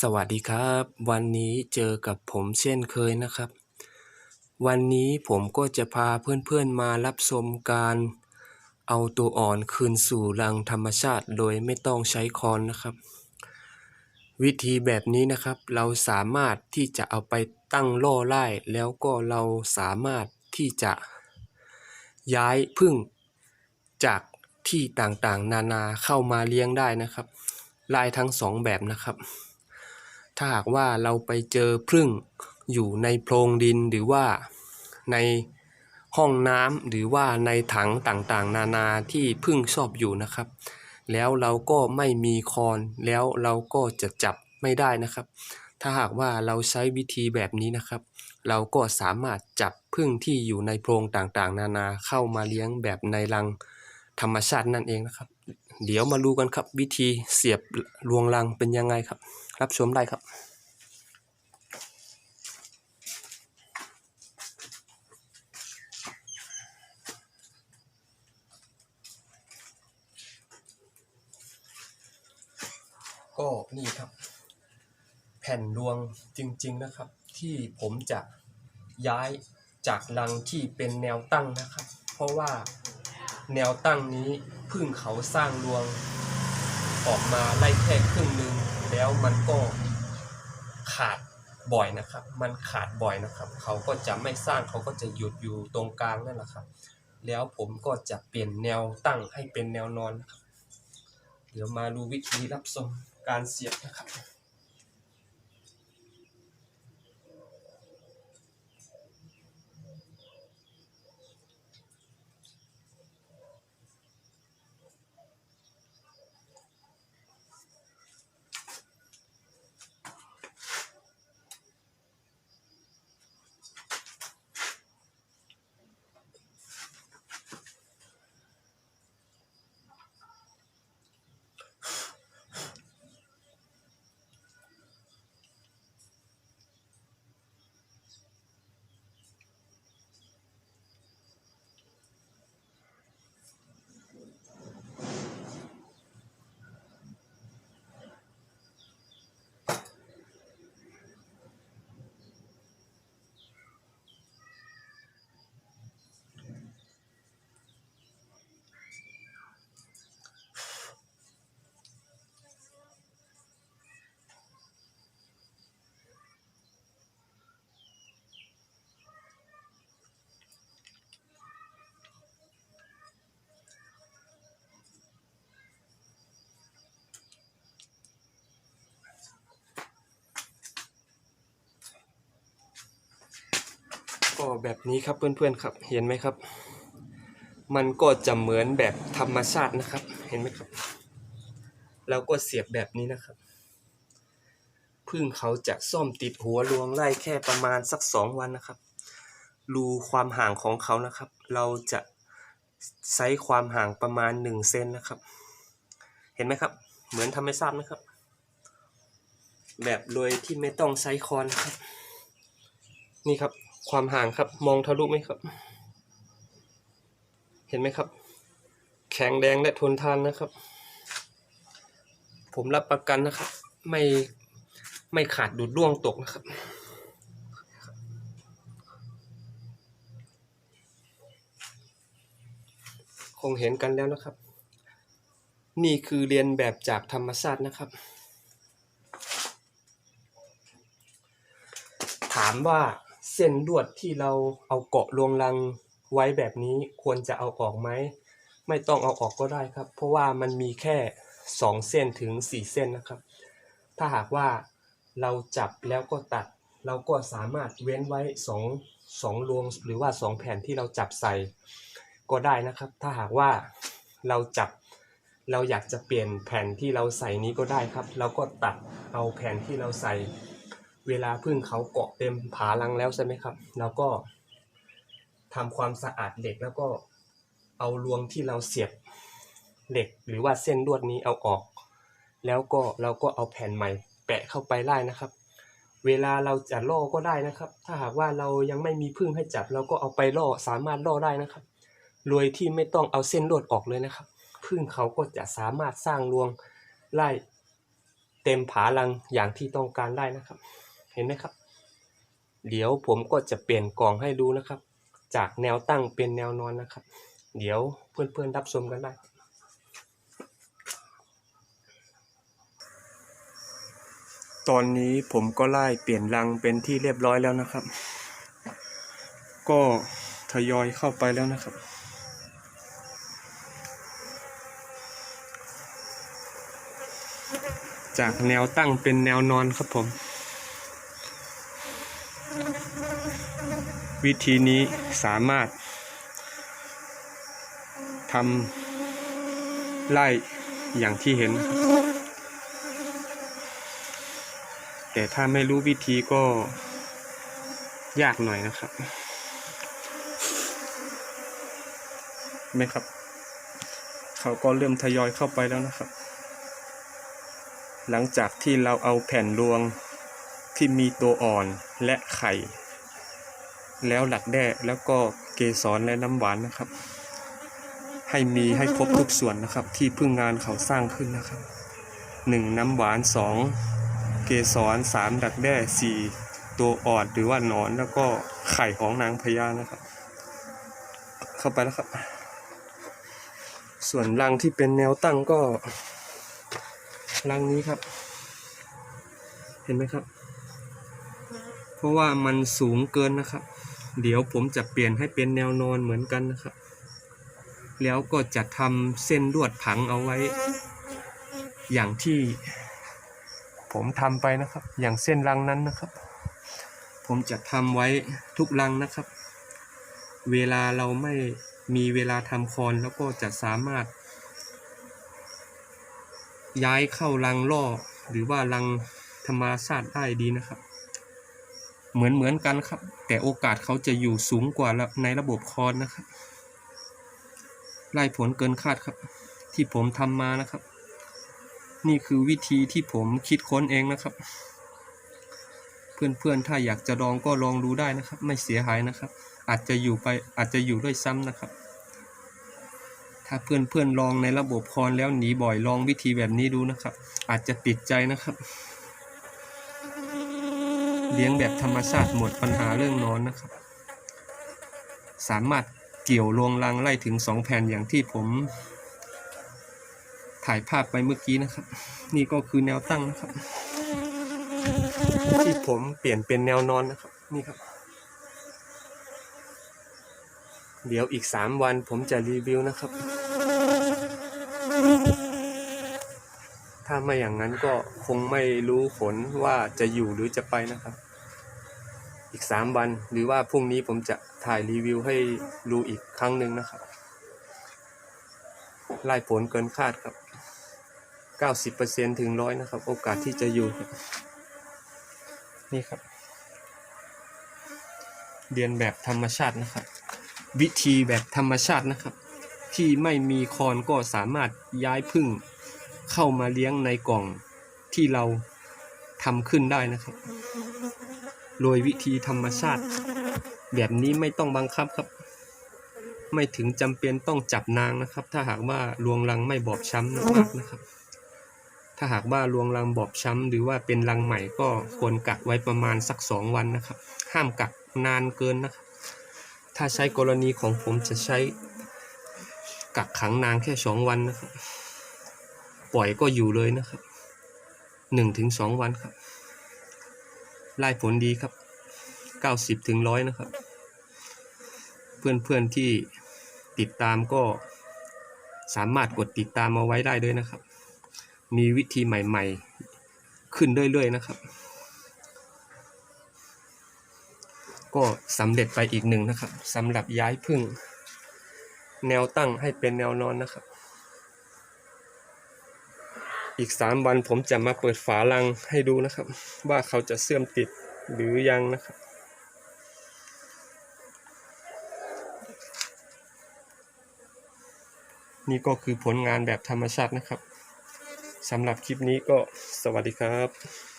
สวัสดีครับ วันนี้เจอกับผมเช่นเคยนะครับ วันนี้ผมก็จะพาเพื่อนๆมารับชมการ เอาตัวอ่อนคืนสู่รังธรรมชาติโดยไม่ต้องใช้คอนนะครับ วิธีแบบนี้นะครับ เราสามารถที่จะเอาไปตั้งล่อไล่แล้วก็เราสามารถที่จะย้ายพึ่งจากที่ต่างๆ นานาเข้ามาเลี้ยงได้นะครับลายทั้งสองแบบนะครับ ถ้าหากว่าเราไปเจอพึ่งอยู่ในโพรงดินหรือว่าในห้องน้ำหรือว่าในถังต่างๆ นานาที่พึ่งชอบอยู่นะครับ แล้วเราก็ไม่มีคอนแล้วเราก็จะจับไม่ได้นะครับ ถ้าหากว่าเราใช้วิธีแบบนี้นะครับ เราก็สามารถจับพึ่งที่อยู่ในโพรงต่างๆ นานาเข้ามาเลี้ยงแบบในรัง ธรรมชาตินั่นเองนะครับ เดี๋ยวมาดูกันครับ วิธีเสียบรวงรังเป็นยังไงครับ รับชมได้ครับก็นี่ครับ แผ่นรวงจริง ๆนะครับ ที่ผมจะย้ายจากรังที่เป็นแนวตั้งนะครับ เพราะว่า แนวตั้งนี้พึ่งเขาสร้างรวง ออกมาไล่แค่ครึ่งหนึ่งแล้วมันก็ขาดบ่อยนะครับ มันขาดบ่อยนะครับ เขาก็จะไม่สร้างเขาก็จะหยุดอยู่ตรงกลางนั่นแหละครับ แล้วผมก็จะเปลี่ยนแนวตั้งให้เป็นแนวนอนนะครับ เดี๋ยวมาดูวิธีรับชมการเสียบนะครับ ก็แบบนี้ครับเพื่อนๆครับ เห็นไหมครับ มันก็จะเหมือนแบบธรรมชาตินะครับ เห็นไหมครับ เราก็เสียบแบบนี้นะครับพึ่งเขาจะซ่อมติดหัวรวงไล่แค่ประมาณสักสองวันนะครับรูความห่างของเขานะครับ เราจะใช้ความห่างประมาณหนึ่งเซนนะครับ เห็นไหมครับ เหมือนธรรมชาติไหมครับ แบบโดยที่ไม่ต้องใช้คอนครับ นี่ครับ ความห่างครับ มองทะลุไหมครับ เห็นไหมครับ แข็งแรงและทนทานนะครับ ผมรับประกันนะครับ ไม่ไม่ขาดดุดร่วงตกนะครับคงเห็นกันแล้วนะครับ นี่คือเรียนแบบจากธรรมชาตินะครับ ถามว่า เส้นลวดที่เราเอาเกาะรวงรังไว้แบบนี้ควรจะเอาออกไหม ไม่ต้องเอาออกก็ได้ครับ เพราะว่ามันมีแค่ 2 เส้นถึง 4 เส้นนะครับ ถ้าหากว่าเราจับแล้วก็ตัด เราก็สามารถเว้นไว้ 2 2รวงหรือว่า 2 แผ่นที่เราจับใส่ก็ได้นะครับ ถ้าหากว่าเราจับเราอยากจะเปลี่ยนแผ่นที่เราใส่นี้ก็ได้ครับ เราก็ตัดเอาแผ่นที่เราใส่ เวลาพึ่งเขาเกาะเต็มผาลังแล้วใช่ไหมครับ เราก็ทำความสะอาดเหล็กแล้วก็เอารวงที่เราเสียบเหล็กหรือว่าเส้นลวดนี้เอาออก แล้วก็เราก็เอาแผ่นใหม่แปะเข้าไปได้นะครับ เวลาเราจะล่อก็ได้นะครับ ถ้าหากว่าเรายังไม่มีพึ่งให้จับเราก็เอาไปล่อสามารถล่อได้นะครับโดยที่ไม่ต้องเอาเส้นลวดออกเลยนะครับพึ่งเขาก็จะสามารถสร้างรวงไล่เต็มผาลังอย่างที่ต้องการได้นะครับ เห็นไหมครับ เดี๋ยวผมก็จะเปลี่ยนกล่องให้ดูนะครับ จากแนวตั้งเป็นแนวนอนนะครับ เดี๋ยวเพื่อนๆรับชมกันได้ตอนนี้ผมก็ไล่เปลี่ยนรังเป็นที่เรียบร้อยแล้วนะครับ ก็ทยอยเข้าไปแล้วนะครับ จากแนวตั้งเป็นแนวนอนครับผม วิธีนี้สามารถทำไล่อย่างที่เห็น แต่ถ้าไม่รู้วิธีก็ยากหน่อยนะครับไหมครับ เขาก็เริ่มทยอยเข้าไปแล้วนะครับ หลังจากที่เราเอาแผ่นรวง ที่มีตัวอ่อนและไข่ แล้วหลักแด้แล้วก็เกสรและน้ำหวานนะครับ ให้มีให้ครบทุกส่วนนะครับ ที่พึ่งงานเขาสร้างขึ้นนะครับหนึ่งน้ำหวานสองเกสรสามดักแด้สี่ตัวอ่อนหรือว่าหนอนแล้วก็ไข่ของนางพญานะครับ เข้าไปแล้วครับ ส่วนรังที่เป็นแนวตั้งก็รังนี้ครับ เห็นไหมครับ ราะว่ามันสูงเกินนะครับ เดี๋ยวผมจะเปลี่ยนให้เป็นแนวนอนเหมือนกันนะครับ แล้วก็จะทำเส้นลวดผังเอาไว้ อย่างที่ผมทำไปนะครับ อย่างเส้นรังนั้นนะครับ ผมจะทำไว้ทุกรังนะครับ เวลาเราไม่มีเวลาทำคอนแล้วก็จะสามารถ ย้ายเข้ารังล่อหรือว่ารังธรรมชาติได้ดีนะครับ เหมือนเหมือนกันครับ แต่โอกาสเขาจะอยู่สูงกว่าในระบบคอนนะครับไล่ผลเกินคาดครับ ที่ผมทำมานะครับ นี่คือวิธีที่ผมคิดค้นเองนะครับ เพื่อนๆถ้าอยากจะลองก็ลองดูได้นะครับ ไม่เสียหายนะครับ อาจจะอยู่ไปอาจจะอยู่ด้วยซ้ำนะครับ ถ้าเพื่อนๆลองในระบบคอนแล้วหนีบ่อยลองวิธีแบบนี้ดูนะครับ อาจจะติดใจนะครับ เลี้ยงแบบธรรมชาติหมดปัญหาเรื่องนอนนะครับ สามารถเกี่ยวรวงรังไล่ถึงสองแผ่นอย่างที่ผม ถ่ายภาพไปเมื่อกี้นะครับ นี่ก็คือแนวตั้งนะครับ ที่ผมเปลี่ยนเป็นแนวนอนนะครับ นี่ครับ เดี๋ยวอีกสามวันผมจะรีวิวนะครับ ถ้าไม่อย่างนั้นก็คงไม่รู้ผลว่าจะอยู่หรือจะไปนะครับ อีกสามวันหรือว่าพรุ่งนี้ผมจะถ่ายรีวิวให้ดูอีกครั้งหนึ่งนะครับไล่ผลเกินคาดครับเก้าสิบเปอร์เซ็นถึงร้อยนะครับ โอกาสที่จะอยู่ นี่ครับ เรียนแบบธรรมชาตินะครับ วิธีแบบธรรมชาตินะครับ ที่ไม่มีคอนก็สามารถย้ายพึ่ง เข้ามาเลี้ยงในกล่องที่เราทำขึ้นได้นะครับโดยวิธีธรรมชาติ แบบนี้ไม่ต้องบังคับครับ ไม่ถึงจำเป็นต้องจับนางนะครับ ถ้าหากว่าลวงรังไม่บอบช้ำมากนะครับ ถ้าหากว่าลวงรังบอบช้ำหรือว่าเป็นรังใหม่ก็ควรกักไว้ประมาณสักสองวันนะครับ ห้ามกักนานเกินนะครับ ถ้าใช้กรณีของผมจะใช้กักขังนางแค่สองวันนะครับ ปล่อยก็อยู่เลยนะครับหนึ่งถึงสองวันครับไล่ผลดีครับเก้าสิบถึงร้อยนะครับ เพื่อนๆที่ติดตามก็สามารถกดติดตามเอาไว้ได้ด้วยนะครับ มีวิธีใหม่ๆ ขึ้นเรื่อยๆนะครับ ก็สำเร็จไปอีกหนึ่งนะครับสำหรับย้ายพึ่ง แนวตั้งให้เป็นแนวนอนนะครับ อีกสามวันผมจะมาเปิดฝาลังให้ดูนะครับ ว่าเขาจะเสื่อมติดหรือยังนะครับนี่ก็คือผลงานแบบธรรมชาตินะครับสำหรับคลิปนี้ก็สวัสดีครับ